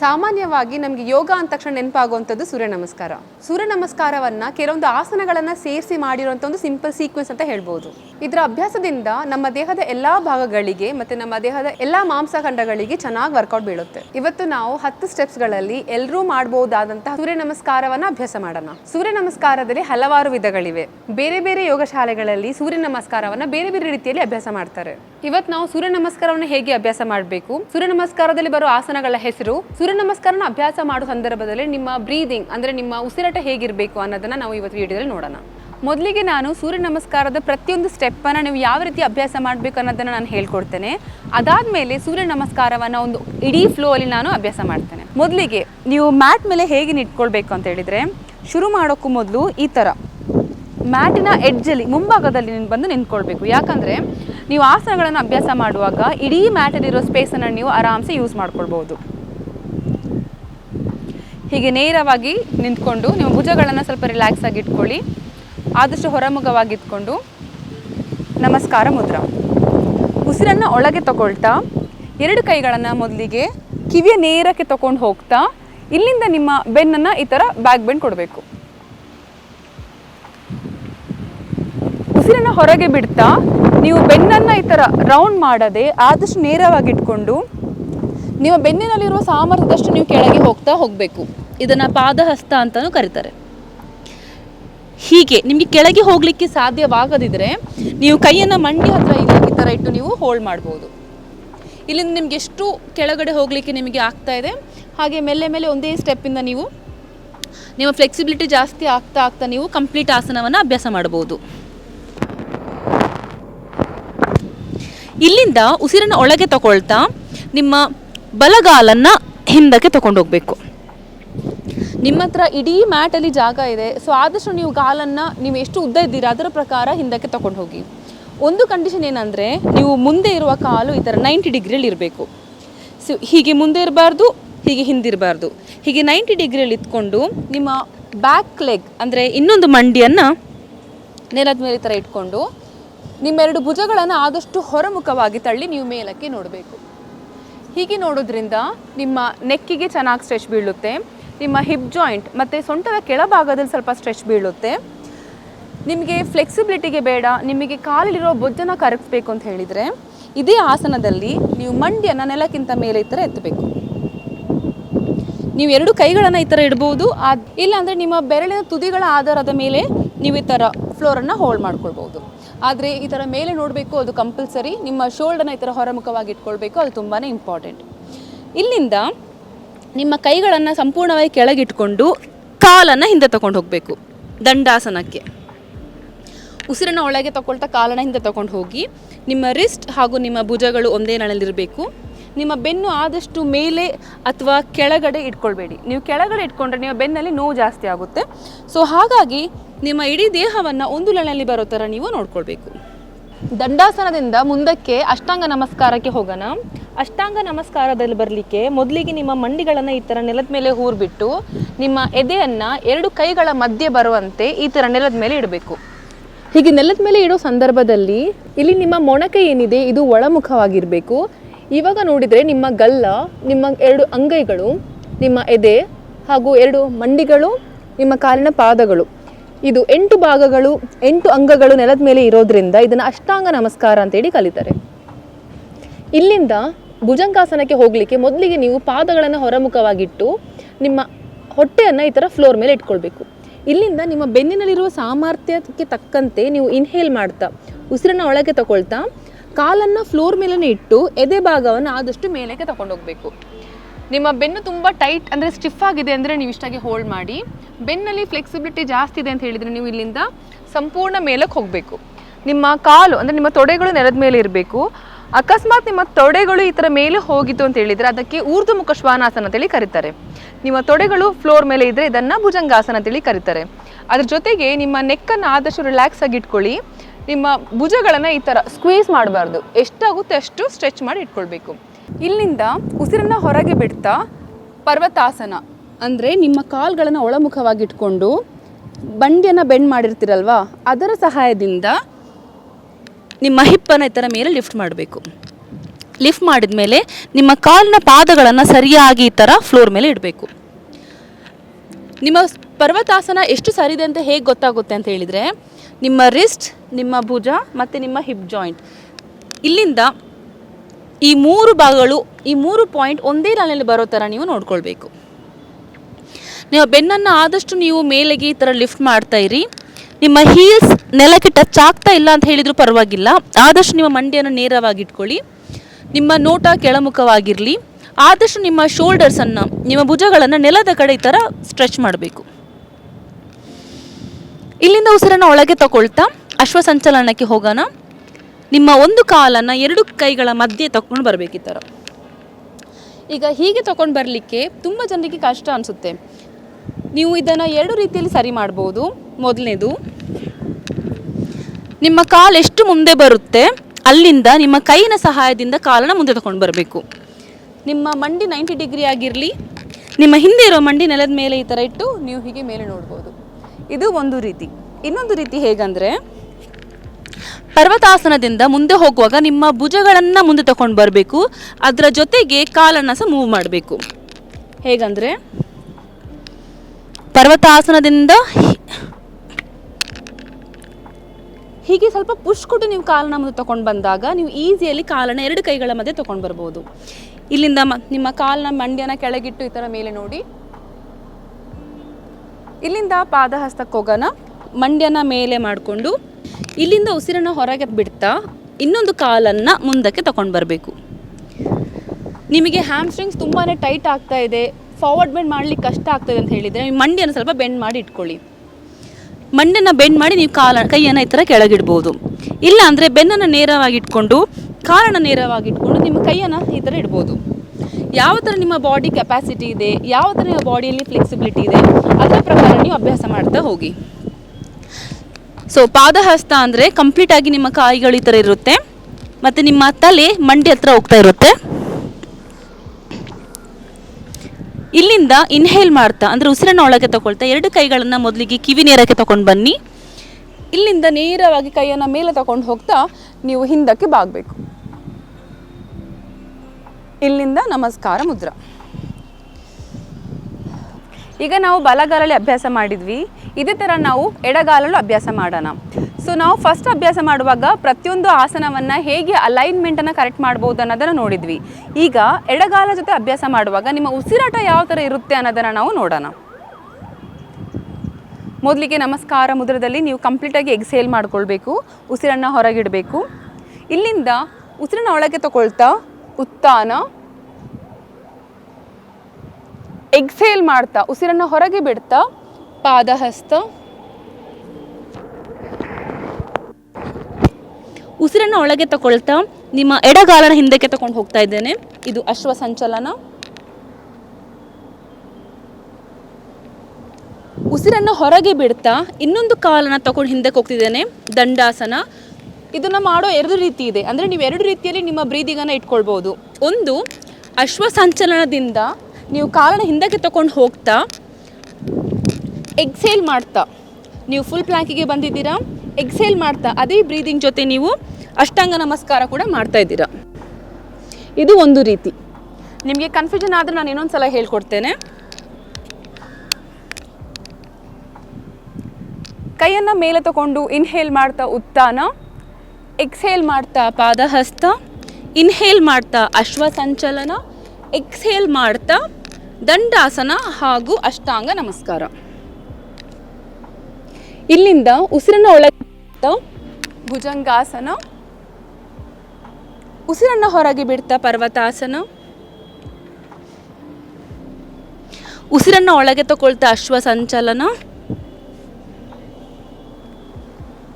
ಸಾಮಾನ್ಯವಾಗಿ ನಮಗೆ ಯೋಗ ಅಂದ ತಕ್ಷಣ ನೆನಪಾಗುವಂಥದ್ದು ಸೂರ್ಯ ನಮಸ್ಕಾರ. ಸೂರ್ಯ ನಮಸ್ಕಾರವನ್ನು ಕೆಲವೊಂದು ಆಸನಗಳನ್ನು ಸೇರಿಸಿ ಮಾಡಿರುವಂಥ ಒಂದು ಸಿಂಪಲ್ ಸೀಕ್ವೆನ್ಸ್ ಅಂತ ಹೇಳ್ಬೋದು. ಇದರ ಅಭ್ಯಾಸದಿಂದ ನಮ್ಮ ದೇಹದ ಎಲ್ಲಾ ಭಾಗಗಳಿಗೆ ಮತ್ತು ನಮ್ಮ ದೇಹದ ಎಲ್ಲಾ ಮಾಂಸಖಂಡಗಳಿಗೆ ಚೆನ್ನಾಗಿ ವರ್ಕೌಟ್ ಬೀಳುತ್ತೆ. ಇವತ್ತು ನಾವು ಹತ್ತು ಸ್ಟೆಪ್ಸ್ಗಳಲ್ಲಿ ಎಲ್ಲರೂ ಮಾಡಬಹುದಾದಂತಹ ಸೂರ್ಯ ನಮಸ್ಕಾರವನ್ನು ಅಭ್ಯಾಸ ಮಾಡೋಣ. ಸೂರ್ಯ ನಮಸ್ಕಾರದಲ್ಲಿ ಹಲವಾರು ವಿಧಗಳಿವೆ. ಬೇರೆ ಬೇರೆ ಯೋಗ ಶಾಲೆಗಳಲ್ಲಿ ಸೂರ್ಯ ನಮಸ್ಕಾರವನ್ನು ಬೇರೆ ಬೇರೆ ರೀತಿಯಲ್ಲಿ ಅಭ್ಯಾಸ ಮಾಡ್ತಾರೆ. ಇವತ್ತು ನಾವು ಸೂರ್ಯ ನಮಸ್ಕಾರವನ್ನು ಹೇಗೆ ಅಭ್ಯಾಸ ಮಾಡಬೇಕು? ಸೂರ್ಯ ನಮಸ್ಕಾರದಲ್ಲಿ ಬರೋ ಆಸನಗಳ ಹೆಸರು, ಸೂರ್ಯ ನಮಸ್ಕಾರನ ಅಭ್ಯಾಸ ಮಾಡೋ ಸಂದರ್ಭದಲ್ಲಿ ನಿಮ್ಮ ಬ್ರೀದಿಂಗ್ ಅಂದ್ರೆ ನಿಮ್ಮ ಉಸಿರಾಟ ಹೇಗಿರಬೇಕು ಅನ್ನೋದನ್ನ ನಾವು ಇವತ್ತು ವಿಡಿಯೋದಲ್ಲಿ ನೋಡೋಣ. ಮೊದಲಿಗೆ ನಾನು ಸೂರ್ಯ ನಮಸ್ಕಾರದ ಪ್ರತಿಯೊಂದು ಸ್ಟೆಪ್ಪನ್ನು ನೀವು ಯಾವ ರೀತಿ ಅಭ್ಯಾಸ ಮಾಡಬೇಕು ಅನ್ನೋದನ್ನು ನಾನು ಹೇಳ್ಕೊಡ್ತೇನೆ. ಅದಾದಮೇಲೆ ಸೂರ್ಯ ನಮಸ್ಕಾರವನ್ನು ಒಂದು ಇಡೀ ಫ್ಲೋ ಅಲ್ಲಿ ನಾನು ಅಭ್ಯಾಸ ಮಾಡ್ತೇನೆ. ಮೊದಲಿಗೆ ನೀವು ಮ್ಯಾಟ್ ಮೇಲೆ ಹೇಗೆ ನಿಟ್ಕೊಳ್ಬೇಕು ಅಂತ ಹೇಳಿದರೆ, ಶುರು ಮಾಡೋಕ್ಕೂ ಮೊದಲು ಈ ಥರ ಮ್ಯಾಟಿನ ಎಡ್ಜಲ್ಲಿ ಮುಂಭಾಗದಲ್ಲಿ ನೀನು ಬಂದು ನಿಂತ್ಕೊಳ್ಬೇಕು. ಯಾಕಂದರೆ ನೀವು ಆಸನಗಳನ್ನು ಅಭ್ಯಾಸ ಮಾಡುವಾಗ ಇಡೀ ಮ್ಯಾಟಲ್ಲಿರೋ ಸ್ಪೇಸನ್ನು ನೀವು ಆರಾಮ್ಸೆ ಯೂಸ್ ಮಾಡ್ಕೊಳ್ಬೋದು. ಹೀಗೆ ನೇರವಾಗಿ ನಿಂತ್ಕೊಂಡು ನಿಮ್ಮ ಭುಜಗಳನ್ನು ಸ್ವಲ್ಪ ರಿಲ್ಯಾಕ್ಸ್ ಆಗಿ ಇಟ್ಕೊಳ್ಳಿ. ಆದಷ್ಟು ಹೊರಮುಖವಾಗಿ ಇಟ್ಕೊಂಡು ನಮಸ್ಕಾರ ಮುದ್ರ. ಉಸಿರನ್ನು ಒಳಗೆ ತಗೊಳ್ತಾ, ಎರಡು ಕೈಗಳನ್ನು ಮೊದಲಿಗೆ ಕಿವಿಯ ನೇರಕ್ಕೆ ತಗೊಂಡು ಹೋಗ್ತಾ, ಇಲ್ಲಿಂದ ನಿಮ್ಮ ಬೆನ್ನನ್ನು ಈ ಥರ ಬ್ಯಾಕ್ ಬೆಂಡ್ ಕೊಡಬೇಕು. ಉಸಿರನ್ನು ಹೊರಗೆ ಬಿಡ್ತಾ ನೀವು ಬೆನ್ನನ್ನು ಈ ಥರ ರೌಂಡ್ ಮಾಡದೆ ಆದಷ್ಟು ನೇರವಾಗಿ ಇಟ್ಕೊಂಡು ನಿಮ್ಮ ಬೆನ್ನಿನಲ್ಲಿರುವ ಸಾಮರ್ಥ್ಯದಷ್ಟು ನೀವು ಕೆಳಗೆ ಹೋಗ್ತಾ ಹೋಗಬೇಕು. ಇದನ್ನು ಪಾದಹಸ್ತ ಅಂತಲೂ ಕರೀತಾರೆ. ಹೀಗೆ ನಿಮಗೆ ಕೆಳಗೆ ಹೋಗಲಿಕ್ಕೆ ಸಾಧ್ಯವಾಗದಿದ್ದರೆ ನೀವು ಕೈಯನ್ನು ಮಂಡಿ ಹತ್ರ ಈ ಥರ ಇಟ್ಟು ನೀವು ಹೋಲ್ಡ್ ಮಾಡ್ಬೋದು. ಇಲ್ಲಿಂದ ನಿಮ್ಗೆ ಎಷ್ಟು ಕೆಳಗಡೆ ಹೋಗಲಿಕ್ಕೆ ನಿಮಗೆ ಆಗ್ತಾ ಇದೆ, ಹಾಗೆ ಮೇಲೆ ಮೇಲೆ ಒಂದೇ ಸ್ಟೆಪ್ಪಿಂದ ನೀವು ನಿಮ್ಮ ಫ್ಲೆಕ್ಸಿಬಿಲಿಟಿ ಜಾಸ್ತಿ ಆಗ್ತಾ ಆಗ್ತಾ ನೀವು ಕಂಪ್ಲೀಟ್ ಆಸನವನ್ನು ಅಭ್ಯಾಸ ಮಾಡ್ಬೋದು ಇಲ್ಲಿಂದ ಉಸಿರನ್ನ ಒಳಗೆ ತಗೊಳ್ತಾ ನಿಮ್ಮ ಬಲಗಾಲನ್ನು ಹಿಂದಕ್ಕೆ ತಗೊಂಡು ಹೋಗ್ಬೇಕು ನಿಮ್ಮ ಹತ್ರ ಇಡೀ ಮ್ಯಾಟಲ್ಲಿ ಜಾಗ ಇದೆ. ಸೊ ಆದಷ್ಟು ನೀವು ಗಾಲನ್ನು ನೀವು ಎಷ್ಟು ಉದ್ದ ಇದ್ದೀರಾ, ಅದರ ಪ್ರಕಾರ ಹಿಂದಕ್ಕೆ ತಗೊಂಡು ಹೋಗಿ ಒಂದು ಕಂಡೀಷನ್ ಏನಂದರೆ, ನೀವು ಮುಂದೆ ಇರುವ ಕಾಲು ಈ ಥರ ನೈಂಟಿ ಡಿಗ್ರಿಯಲ್ಲಿ ಇರಬೇಕು. ಸೊ ಹೀಗೆ ಮುಂದೆ ಇರಬಾರ್ದು, ಹೀಗೆ ಹಿಂದಿರಬಾರ್ದು. ಹೀಗೆ ನೈಂಟಿ ಡಿಗ್ರಿಯಲ್ಲಿ ಇಟ್ಕೊಂಡು ನಿಮ್ಮ ಬ್ಯಾಕ್ ಲೆಗ್ ಅಂದರೆ ಇನ್ನೊಂದು ಮಂಡಿಯನ್ನು ನೆಲದ ಮೇಲೆ ಈ ಥರ ಇಟ್ಕೊಂಡು ನಿಮ್ಮೆರಡು ಭುಜಗಳನ್ನು ಆದಷ್ಟು ಹೊರಮುಖವಾಗಿ ತಳ್ಳಿ ನೀವು ಮೇಲಕ್ಕೆ ನೋಡಬೇಕು. ಹೀಗೆ ನೋಡೋದ್ರಿಂದ ನಿಮ್ಮ ನೆಕ್ಕಿಗೆ ಚೆನ್ನಾಗಿ ಸ್ಟ್ರೆಚ್ ಬೀಳುತ್ತೆ, ನಿಮ್ಮ ಹಿಪ್ ಜಾಯಿಂಟ್ ಮತ್ತು ಸೊಂಟದ ಕೆಳಭಾಗದಲ್ಲಿ ಸ್ವಲ್ಪ ಸ್ಟ್ರೆಚ್ ಬೀಳುತ್ತೆ. ನಿಮಗೆ ಫ್ಲೆಕ್ಸಿಬಿಲಿಟಿಗೆ ಬೇಡ, ನಿಮಗೆ ಕಾಲಲ್ಲಿರೋ ಬೊಜ್ಜನ್ನು ಕರಗಿಸ್ಬೇಕು ಅಂತ ಹೇಳಿದರೆ ಇದೇ ಆಸನದಲ್ಲಿ ನೀವು ಮಂಡಿಯನ್ನು ನೆಲಕ್ಕಿಂತ ಮೇಲೆ ಈ ಥರ ಎತ್ತಬೇಕು. ನೀವು ಎರಡು ಕೈಗಳನ್ನು ಈ ಥರ ಇಡ್ಬೋದು ಅದು ಇಲ್ಲಾಂದರೆ ನಿಮ್ಮ ಬೆರಳಿನ ತುದಿಗಳ ಆಧಾರದ ಮೇಲೆ ನೀವು ಈ ಥರ ಫ್ಲೋರನ್ನು ಹೋಲ್ಡ್ ಮಾಡ್ಕೊಳ್ಬೋದು. ಆದರೆ ಈ ಥರ ಮೇಲೆ ನೋಡಬೇಕು, ಅದು ಕಂಪಲ್ಸರಿ ನಿಮ್ಮ ಶೋಲ್ಡರ್ನ ಈ ಥರ ಹೊರಮುಖವಾಗಿ ಇಟ್ಕೊಳ್ಬೇಕು, ಅದು ತುಂಬಾ ಇಂಪಾರ್ಟೆಂಟ್ ಇಲ್ಲಿಂದ ನಿಮ್ಮ ಕೈಗಳನ್ನು ಸಂಪೂರ್ಣವಾಗಿ ಕೆಳಗಿಟ್ಕೊಂಡು ಕಾಲನ್ನು ಹಿಂದೆ ತಗೊಂಡು ಹೋಗಬೇಕು, ದಂಡಾಸನಕ್ಕೆ. ಉಸಿರನ್ನು ಒಳಗೆ ತಗೊಳ್ತಾ ಕಾಲನ್ನು ಹಿಂದೆ ತಗೊಂಡು ಹೋಗಿ, ನಿಮ್ಮ ರಿಸ್ಟ್ ಹಾಗೂ ನಿಮ್ಮ ಭುಜಗಳು ಒಂದೇ ನಳಲಿರಬೇಕು. ನಿಮ್ಮ ಬೆನ್ನು ಆದಷ್ಟು ಮೇಲೆ ಅಥವಾ ಕೆಳಗಡೆ ಇಟ್ಕೊಳ್ಬೇಡಿ. ನೀವು ಕೆಳಗಡೆ ಇಟ್ಕೊಂಡ್ರೆ ನಿಮ್ಮ ಬೆನ್ನಲ್ಲಿ ನೋವು ಜಾಸ್ತಿ ಆಗುತ್ತೆ. ಸೊ ಹಾಗಾಗಿ ನಿಮ್ಮ ಇಡೀ ದೇಹವನ್ನು ಒಂದು ಲಳಲ್ಲಿ ಬರೋ ಥರ ನೀವು ನೋಡ್ಕೊಳ್ಬೇಕು. ದಂಡಾಸನದಿಂದ ಮುಂದಕ್ಕೆ ಅಷ್ಟಾಂಗ ನಮಸ್ಕಾರಕ್ಕೆ ಹೋಗೋಣ. ಅಷ್ಟಾಂಗ ನಮಸ್ಕಾರದಲ್ಲಿ ಬರಲಿಕ್ಕೆ ಮೊದಲಿಗೆ ನಿಮ್ಮ ಮಂಡಿಗಳನ್ನು ಈ ಥರ ನೆಲದ ಮೇಲೆ ಹೂರ್ಬಿಟ್ಟು ನಿಮ್ಮ ಎದೆಯನ್ನು ಎರಡು ಕೈಗಳ ಮಧ್ಯೆ ಬರುವಂತೆ ಈ ಥರ ನೆಲದ ಮೇಲೆ ಇಡಬೇಕು. ಹೀಗೆ ನೆಲದ ಮೇಲೆ ಇಡೋ ಸಂದರ್ಭದಲ್ಲಿ ಇಲ್ಲಿ ನಿಮ್ಮ ಮೊಣಕೈ ಏನಿದೆ ಇದು ಒಳಮುಖವಾಗಿರಬೇಕು. ಇವಾಗ ನೋಡಿದರೆ ನಿಮ್ಮ ಗಲ್ಲ ನಿಮ್ಮ ಎರಡು ಅಂಗೈಗಳು ನಿಮ್ಮ ಎದೆ ಹಾಗೂ ಎರಡು ಮಂಡಿಗಳು ನಿಮ್ಮ ಕಾಲಿನ ಪಾದಗಳು. ಇದು ಎಂಟು ಭಾಗಗಳು, ಎಂಟು ಅಂಗಗಳು ನೆಲದ ಮೇಲೆ ಇರೋದ್ರಿಂದ ಇದನ್ನು ಅಷ್ಟಾಂಗ ನಮಸ್ಕಾರ ಅಂತೇಳಿ ಕಲಿತಾರೆ ಇಲ್ಲಿಂದ ಭುಜಂಗಾಸನಕ್ಕೆ ಹೋಗಲಿಕ್ಕೆ ಮೊದಲಿಗೆ ನೀವು ಪಾದಗಳನ್ನು ಹೊರಮುಖವಾಗಿಟ್ಟು ನಿಮ್ಮ ಹೊಟ್ಟೆಯನ್ನು ಈ ಥರ ಫ್ಲೋರ್ ಮೇಲೆ ಇಟ್ಕೊಳ್ಬೇಕು. ಇಲ್ಲಿಂದ ನಿಮ್ಮ ಬೆನ್ನಿನಲ್ಲಿರುವ ಸಾಮರ್ಥ್ಯಕ್ಕೆ ತಕ್ಕಂತೆ ನೀವು ಇನ್ಹೇಲ್ ಮಾಡ್ತಾ, ಉಸಿರನ್ನು ಒಳಗೆ ತಗೊಳ್ತಾ, ಕಾಲನ್ನು ಫ್ಲೋರ್ ಮೇಲೇ ಇಟ್ಟು ಎದೆ ಭಾಗವನ್ನು ಆದಷ್ಟು ಮೇಲಕ್ಕೆ ತಗೊಂಡೋಗ್ಬೇಕು. ನಿಮ್ಮ ಬೆನ್ನು ತುಂಬ ಟೈಟ್ ಅಂದರೆ ಸ್ಟಿಫ್ ಆಗಿದೆ ಅಂದರೆ ನೀವು ಇಷ್ಟಾಗಿ ಹೋಲ್ಡ್ ಮಾಡಿ. ಬೆನ್ನಲ್ಲಿ ಫ್ಲೆಕ್ಸಿಬಿಲಿಟಿ ಜಾಸ್ತಿ ಇದೆ ಅಂತ ಹೇಳಿದರೆ ನೀವು ಇಲ್ಲಿಂದ ಸಂಪೂರ್ಣ ಮೇಲಕ್ಕೆ ಹೋಗಬೇಕು. ನಿಮ್ಮ ಕಾಲು ಅಂದರೆ ನಿಮ್ಮ ತೊಡೆಗಳು ನೆಲದ ಮೇಲೆ ಇರಬೇಕು. ಅಕಸ್ಮಾತ್ ನಿಮ್ಮ ತೊಡೆಗಳು ಈ ಥರ ಮೇಲೆ ಹೋಗಿತ್ತು ಅಂತ ಹೇಳಿದರೆ ಅದಕ್ಕೆ ಊರ್ಧ್ವಮುಖ ಶ್ವಾನಾಸನ ಅಂತೇಳಿ ಕರೀತಾರೆ. ನಿಮ್ಮ ತೊಡೆಗಳು ಫ್ಲೋರ್ ಮೇಲೆ ಇದ್ದರೆ ಇದನ್ನು ಭುಜಂಗಾಸನ ಅಂತೇಳಿ ಕರೀತಾರೆ. ಅದ್ರ ಜೊತೆಗೆ ನಿಮ್ಮ ನೆಕ್ಕನ್ನು ಆದಷ್ಟು ರಿಲ್ಯಾಕ್ಸ್ ಆಗಿ ಇಟ್ಕೊಳ್ಳಿ. ನಿಮ್ಮ ಭುಜಗಳನ್ನು ಈ ಥರ ಸ್ಕ್ವೀಸ್ ಮಾಡಬಾರ್ದು. ಎಷ್ಟಾಗುತ್ತೆ ಅಷ್ಟು ಸ್ಟ್ರೆಚ್ ಮಾಡಿ ಇಟ್ಕೊಳ್ಬೇಕು. ಇಲ್ಲಿಂದ ಉಸಿರನ್ನು ಹೊರಗೆ ಬಿಡ್ತಾ ಪರ್ವತಾಸನ, ಅಂದರೆ ನಿಮ್ಮ ಕಾಲುಗಳನ್ನು ಒಳಮುಖವಾಗಿಟ್ಕೊಂಡು ಬಂಡಿಯನ್ನು ಬೆಂಡ್ ಮಾಡಿರ್ತೀರಲ್ವಾ, ಅದರ ಸಹಾಯದಿಂದ ನಿಮ್ಮ ಹಿಪ್ಪನ್ನು ಈ ಥರ ಮೇಲೆ ಲಿಫ್ಟ್ ಮಾಡಬೇಕು. ಲಿಫ್ಟ್ ಮಾಡಿದ ಮೇಲೆ ನಿಮ್ಮ ಕಾಲಿನ ಪಾದಗಳನ್ನು ಸರಿಯಾಗಿ ಈ ಥರ ಫ್ಲೋರ್ ಮೇಲೆ ಇಡಬೇಕು. ನಿಮ್ಮ ಪರ್ವತಾಸನ ಎಷ್ಟು ಸರಿದೆ ಅಂತ ಹೇಗೆ ಗೊತ್ತಾಗುತ್ತೆ ಅಂತ ಹೇಳಿದರೆ, ನಿಮ್ಮ ರಿಸ್ಟ್ ನಿಮ್ಮ ಭುಜ ಮತ್ತು ನಿಮ್ಮ ಹಿಪ್ ಜಾಯಿಂಟ್ ಇಲ್ಲಿಂದ ಈ ಮೂರು ಭಾಗಗಳು, ಈ ಮೂರು ಪಾಯಿಂಟ್ ಒಂದೇ ಲೈನಲ್ಲಿ ಬರೋ ಥರ ನೀವು ನೋಡ್ಕೊಳ್ಬೇಕು. ನೀವು ಬೆನ್ನನ್ನು ಆದಷ್ಟು ನೀವು ಮೇಲೆಗೆ ಈ ಥರ ಲಿಫ್ಟ್ ಮಾಡ್ತಾ ಇರಿ. ನಿಮ್ಮ ಹೀಲ್ಸ್ ನೆಲಕ್ಕೆ ಟಚ್ ಆಗ್ತಾ ಇಲ್ಲ ಅಂತ ಹೇಳಿದರೂ ಪರವಾಗಿಲ್ಲ. ಆದಷ್ಟು ನಿಮ್ಮ ಮಂಡಿಯನ್ನು ನೇರವಾಗಿ ಇಟ್ಕೊಳ್ಳಿ. ನಿಮ್ಮ ನೋಟ ಕೆಳಮುಖವಾಗಿರಲಿ. ಆದಷ್ಟು ನಿಮ್ಮ ಶೋಲ್ಡರ್ಸನ್ನು ನಿಮ್ಮ ಭುಜಗಳನ್ನು ನೆಲದ ಕಡೆ ಈ ಥರ ಸ್ಟ್ರೆಚ್ ಮಾಡಬೇಕು. ಇಲ್ಲಿಂದ ಉಸಿರನ್ನು ಒಳಗೆ ತಗೊಳ್ತಾ, ಅಶ್ವಸಂಚಲನಕ್ಕೆ ಹೋಗೋಣ. ನಿಮ್ಮ ಒಂದು ಕಾಲನ್ನು ಎರಡು ಕೈಗಳ ಮಧ್ಯೆ ತಗೊಂಡು ಬರಬೇಕು ಈಗ ಹೀಗೆ ತಗೊಂಡು ಬರಲಿಕ್ಕೆ ತುಂಬ ಜನರಿಗೆ ಕಷ್ಟ ಅನಿಸುತ್ತೆ. ನೀವು ಇದನ್ನು ಎರಡು ರೀತಿಯಲ್ಲಿ ಸರಿ ಮಾಡ್ಬೋದು. ಮೊದಲನೇದು, ನಿಮ್ಮ ಕಾಲು ಎಷ್ಟು ಮುಂದೆ ಬರುತ್ತೆ, ಅಲ್ಲಿಂದ ನಿಮ್ಮ ಕೈನ ಸಹಾಯದಿಂದ ಕಾಲನ್ನು ಮುಂದೆ ತಗೊಂಡು ಬರಬೇಕು. ನಿಮ್ಮ ಮಂಡಿ ನೈಂಟಿ ಡಿಗ್ರಿ ಆಗಿರಲಿ, ನಿಮ್ಮ ಹಿಂದೆ ಇರೋ ಮಂಡಿ ನೆಲದ ಮೇಲೆ ಈ ಥರ ಇಟ್ಟು ನೀವು ಹೀಗೆ ಮೇಲೆ ನೋಡ್ಬೋದು. ಇದು ಒಂದು ರೀತಿ. ಇನ್ನೊಂದು ರೀತಿ ಹೇಗಂದರೆ ಪರ್ವತಾಸನದಿಂದ ಮುಂದೆ ಹೋಗುವಾಗ ನಿಮ್ಮ ಭುಜಗಳನ್ನು ಮುಂದೆ ತಗೊಂಡು ಬರಬೇಕು. ಅದರ ಜೊತೆಗೆ ಕಾಲನ್ನು ಸಹ ಮೂವ್ ಮಾಡಬೇಕು. ಹೇಗಂದರೆ, ಪರ್ವತಾಸನದಿಂದ ಹೀಗೆ ಸ್ವಲ್ಪ ಪುಷ್ ಕೊಟ್ಟು ನೀವು ಕಾಲನ ಮುಂದೆ ತಗೊಂಡು ಬಂದಾಗ ನೀವು ಈಸಿಯಲ್ಲಿ ಕಾಲನ್ನು ಎರಡು ಕೈಗಳ ಮಧ್ಯೆ ತಗೊಂಡು ಬರ್ಬೋದು. ಇಲ್ಲಿಂದ ನಿಮ್ಮ ಕಾಲನ್ನ ಮಂಡ್ಯನ ಕೆಳಗಿಟ್ಟು ಈ ಥರ ಮೇಲೆ ನೋಡಿ. ಇಲ್ಲಿಂದ ಪಾದಹಸ್ತಕ್ಕೆ ಹೋಗೋಣ. ಮಂಡ್ಯನ ಮೇಲೆ ಮಾಡಿಕೊಂಡು ಇಲ್ಲಿಂದ ಉಸಿರನ್ನು ಹೊರಗೆ ಬಿಡ್ತಾ ಇನ್ನೊಂದು ಕಾಲನ್ನು ಮುಂದಕ್ಕೆ ತಗೊಂಡು ಬರಬೇಕು. ನಿಮಗೆ ಹ್ಯಾಮ್ಸ್ಟ್ರಿಂಗ್ಸ್ ತುಂಬಾ ಟೈಟ್ ಆಗ್ತಾ ಇದೆ. ಫಾರ್ವರ್ಡ್ ಬೆಂಡ್ ಮಾಡ್ಲಿಕ್ಕೆ ಕಷ್ಟ ಆಗ್ತದೆ ಅಂತ ಹೇಳಿದರೆ ನೀವು ಮಂಡಿಯನ್ನು ಸ್ವಲ್ಪ ಬೆಂಡ್ ಮಾಡಿ ಇಟ್ಕೊಳ್ಳಿ. ಮಂಡನ್ನ ಬೆಂಡ್ ಮಾಡಿ ನೀವು ಕಾಲ, ಕೈಯನ್ನು ಈ ಥರ ಕೆಳಗಿಡ್ಬೋದು. ಇಲ್ಲ ಅಂದರೆ ಬೆನ್ನನ್ನು ನೇರವಾಗಿ ಇಟ್ಕೊಂಡು, ಕಾಲನ್ನು ನೇರವಾಗಿ ಇಟ್ಕೊಂಡು ನಿಮ್ಮ ಕೈಯನ್ನು ಈ ಥರ ಇಡ್ಬೋದು. ಯಾವ ಥರ ನಿಮ್ಮ ಬಾಡಿ ಕೆಪಾಸಿಟಿ ಇದೆ, ಯಾವ ಥರ ನಿಮ್ಮ ಬಾಡಿಯಲ್ಲಿ ಫ್ಲೆಕ್ಸಿಬಿಲಿಟಿ ಇದೆ, ಅದರ ಪ್ರಕಾರ ನೀವು ಅಭ್ಯಾಸ ಮಾಡ್ತಾ ಹೋಗಿ. ಸೊ ಪಾದಹಸ್ತ ಅಂದರೆ ಕಂಪ್ಲೀಟಾಗಿ ನಿಮ್ಮ ಕಾಯಿಗಳು ಈ ಥರ ಇರುತ್ತೆ. ಮತ್ತು ನಿಮ್ಮ ತಲೆ ಮಂಡಿ ಹತ್ರ ಹೋಗ್ತಾ ಇರುತ್ತೆ. ಇಲ್ಲಿಂದ ಇನ್ಹೇಲ್ ಮಾಡ್ತಾ, ಅಂದರೆ ಉಸಿರನ್ನು ಒಳಗೆ ತಗೊಳ್ತಾ, ಎರಡು ಕೈಗಳನ್ನು ಮೊದಲಿಗೆ ಕಿವಿ ನೇರಕ್ಕೆ ತಗೊಂಡು ಬನ್ನಿ. ಇಲ್ಲಿಂದ ನೇರವಾಗಿ ಕೈಯನ್ನು ಮೇಲೆ ತಗೊಂಡು ಹೋಗ್ತಾ, ನೀವು ಹಿಂದಕ್ಕೆ ಬಾಗಬೇಕು. ಇಲ್ಲಿಂದ ನಮಸ್ಕಾರ ಮುದ್ರ. ಈಗ ನಾವು ಬಲಗಾಲಲ್ಲಿ ಅಭ್ಯಾಸ ಮಾಡಿದ್ವಿ. ಇದೇ ಥರ ನಾವು ಎಡಗಾಲಲ್ಲೂ ಅಭ್ಯಾಸ ಮಾಡೋಣ. ಸೊ ನಾವು ಫಸ್ಟ್ ಅಭ್ಯಾಸ ಮಾಡುವಾಗ ಪ್ರತಿಯೊಂದು ಆಸನವನ್ನು ಹೇಗೆ ಅಲೈನ್ಮೆಂಟನ್ನು ಕರೆಕ್ಟ್ ಮಾಡ್ಬೋದು ಅನ್ನೋದನ್ನು ನೋಡಿದ್ವಿ. ಈಗ ಎಡಗಾಲ ಜೊತೆ ಅಭ್ಯಾಸ ಮಾಡುವಾಗ ನಿಮ್ಮ ಉಸಿರಾಟ ಯಾವ ಥರ ಇರುತ್ತೆ ಅನ್ನೋದನ್ನು ನಾವು ನೋಡೋಣ. ಮೊದಲಿಗೆ ನಮಸ್ಕಾರ ಮುದ್ರದಲ್ಲಿ ನೀವು ಕಂಪ್ಲೀಟಾಗಿ ಎಕ್ಸೇಲ್ ಮಾಡ್ಕೊಳ್ಬೇಕು. ಉಸಿರನ್ನು ಹೊರಗಿಡಬೇಕು. ಇಲ್ಲಿಂದ ಉಸಿರನ್ನ ಒಳಗೆ ತಗೊಳ್ತಾ ಉತ್ಥಾನ. ಎಕ್ಸೇಲ್ ಮಾಡ್ತಾ, ಉಸಿರನ್ನ ಹೊರಗೆ ಬಿಡ್ತಾ ಪಾದಹಸ್ತ ಉಸಿರನ್ನ ಒಳಗೆ ತಗೊಳ್ತಾ, ನಿಮ್ಮ ಎಡಗಾಲನ ಹಿಂದಕ್ಕೆ ತಗೊಂಡು ಹೋಗ್ತಾ ಇದ್ದೇನೆ. ಇದು ಅಶ್ವ ಸಂಚಲನ. ಉಸಿರನ್ನು ಹೊರಗೆ ಬಿಡ್ತಾ, ಇನ್ನೊಂದು ಕಾಲನ್ನ ತಗೊಂಡು ಹಿಂದಕ್ಕೆ ಹೋಗ್ತಿದ್ದೇನೆ, ದಂಡಾಸನ. ಇದನ್ನು ಮಾಡೋ ಎರಡು ರೀತಿ ಇದೆ. ಅಂದರೆ ನೀವು ಎರಡು ರೀತಿಯಲ್ಲಿ ನಿಮ್ಮ ಬ್ರೀದಿಗನ್ನು ಇಟ್ಕೊಳ್ಬೋದು. ಒಂದು, ಅಶ್ವ ಸಂಚಲನದಿಂದ ನೀವು ಕಾಲನ್ನ ಹಿಂದಕ್ಕೆ ತಗೊಂಡು ಹೋಗ್ತಾ ಎಕ್ಸೇಲ್ ಮಾಡ್ತಾ. ನೀವು ಫುಲ್ ಪ್ಲ್ಯಾಂಕಿಗೆ ಬಂದಿದ್ದೀರಾ? ಎಕ್ಸೇಲ್ ಮಾಡ್ತಾ. ಅದೇ ಬ್ರೀದಿಂಗ್ ಜೊತೆ ನೀವು ಅಷ್ಟಾಂಗ ನಮಸ್ಕಾರ ಕೂಡ ಮಾಡ್ತಾ ಇದ್ದೀರಾ. ಇದು ಒಂದು ರೀತಿ. ನಿಮಗೆ ಕನ್ಫ್ಯೂಷನ್ ಆದರೆ ನಾನು ಇನ್ನೊಂದು ಸಲ ಹೇಳ್ಕೊಡ್ತೇನೆ. ಕೈಯನ್ನು ಮೇಲೆ ತಗೊಂಡು ಇನ್ಹೇಲ್ ಮಾಡ್ತಾ ಉತ್ತಾನ ಎಕ್ಸೇಲ್ ಮಾಡ್ತಾ ಪಾದಹಸ್ತ. ಇನ್ಹೇಲ್ ಮಾಡ್ತಾ ಅಶ್ವಸಂಚಲನ. ಎಕ್ಸೇಲ್ ಮಾಡ್ತಾ ದಂಡಾಸನ ಹಾಗೂ ಅಷ್ಟಾಂಗ ನಮಸ್ಕಾರ. ಇಲ್ಲಿಂದ ಉಸಿರನ್ನ ಒಳಗೆ ಭುಜಂಗಾಸನ, ಉಸಿರನ್ನ ಹೊರಗೆ ಬಿಡ್ತಾ ಪರ್ವತಾಸನ, ಉಸಿರನ್ನ ಒಳಗೆ ತಗೊಳ್ತಾ ಅಶ್ವ ಸಂಚಲನ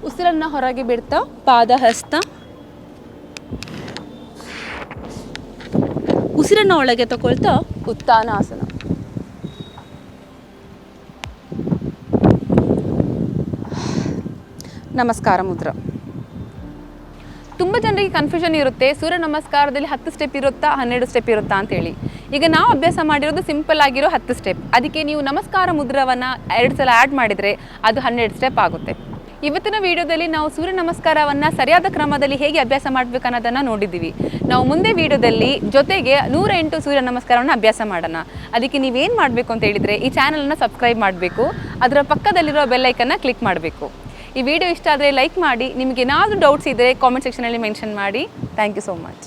ಉಸಿರನ್ನ ಹೊರಗೆ ಬಿಡ್ತಾ ಪಾದಹಸ್ತ ಉಸಿರನ್ನ ಒಳಗೆ ತಗೊಳ್ತಾ ಉತ್ತಾನಾಸನ ನಮಸ್ಕಾರ ಮುದ್ರ. ತುಂಬ ಜನರಿಗೆ ಕನ್ಫ್ಯೂಷನ್ ಇರುತ್ತೆ, ಸೂರ್ಯ ನಮಸ್ಕಾರದಲ್ಲಿ ಹತ್ತು ಸ್ಟೆಪ್ ಇರುತ್ತಾ, ಹನ್ನೆರಡು ಸ್ಟೆಪ್ ಇರುತ್ತಾ ಅಂತೇಳಿ. ಈಗ ನಾವು ಅಭ್ಯಾಸ ಮಾಡಿರೋದು ಸಿಂಪಲ್ ಆಗಿರೋ ಹತ್ತು ಸ್ಟೆಪ್ ಅದಕ್ಕೆ ನೀವು ನಮಸ್ಕಾರ ಮುದ್ರವನ್ನು ಎರಡು ಸಲ ಆ್ಯಡ್ ಮಾಡಿದರೆ ಅದು ಹನ್ನೆರಡು ಸ್ಟೆಪ್ ಆಗುತ್ತೆ. ಇವತ್ತಿನ ವಿಡಿಯೋದಲ್ಲಿ ನಾವು ಸೂರ್ಯ ನಮಸ್ಕಾರವನ್ನು ಸರಿಯಾದ ಕ್ರಮದಲ್ಲಿ ಹೇಗೆ ಅಭ್ಯಾಸ ಮಾಡಬೇಕು ಅನ್ನೋದನ್ನು ನೋಡಿದ್ದೀವಿ. ನಾವು ಮುಂದೆ ವಿಡಿಯೋದಲ್ಲಿ ಜೊತೆಗೆ ನೂರ ಎಂಟು ಸೂರ್ಯ ನಮಸ್ಕಾರವನ್ನು ಅಭ್ಯಾಸ ಮಾಡೋಣ. ಅದಕ್ಕೆ ನೀವೇನು ಮಾಡಬೇಕು ಅಂತ ಹೇಳಿದರೆ ಈ ಚಾನಲನ್ನು ಸಬ್ಸ್ಕ್ರೈಬ್ ಮಾಡಬೇಕು. ಅದರ ಪಕ್ಕದಲ್ಲಿರೋ ಬೆಲ್ಲೈಕನ್ನು ಕ್ಲಿಕ್ ಮಾಡಬೇಕು. ಈ ವಿಡಿಯೋ ಇಷ್ಟ ಆದರೆ ಲೈಕ್ ಮಾಡಿ. ನಿಮಗೆ ಏನಾದರೂ ಡೌಟ್ಸ್ ಇದ್ದರೆ ಕಾಮೆಂಟ್ ಸೆಕ್ಷನಲ್ಲಿ ಮೆನ್ಷನ್ ಮಾಡಿ. Thank you so much